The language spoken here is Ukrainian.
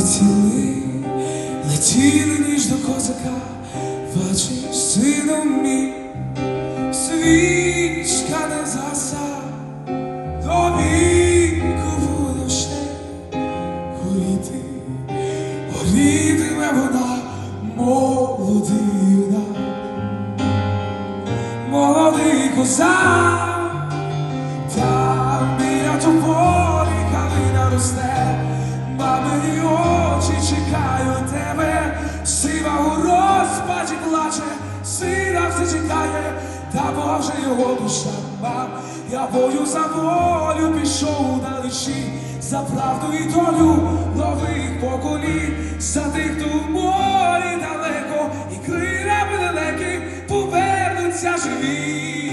летіли, летіли ніж до козака, бачиш, сином мій, свічка не згаса, до віку буде ще горіти, горітиме вона, молодий молодий козак, там біля тополі калина росте, мамині тікає, та Боже його душа мав. Я бою за волю пішов на лиші, за правду і долю нових поколінь, за тих, хто в морі далеко, і крилами далекі повернуться живі.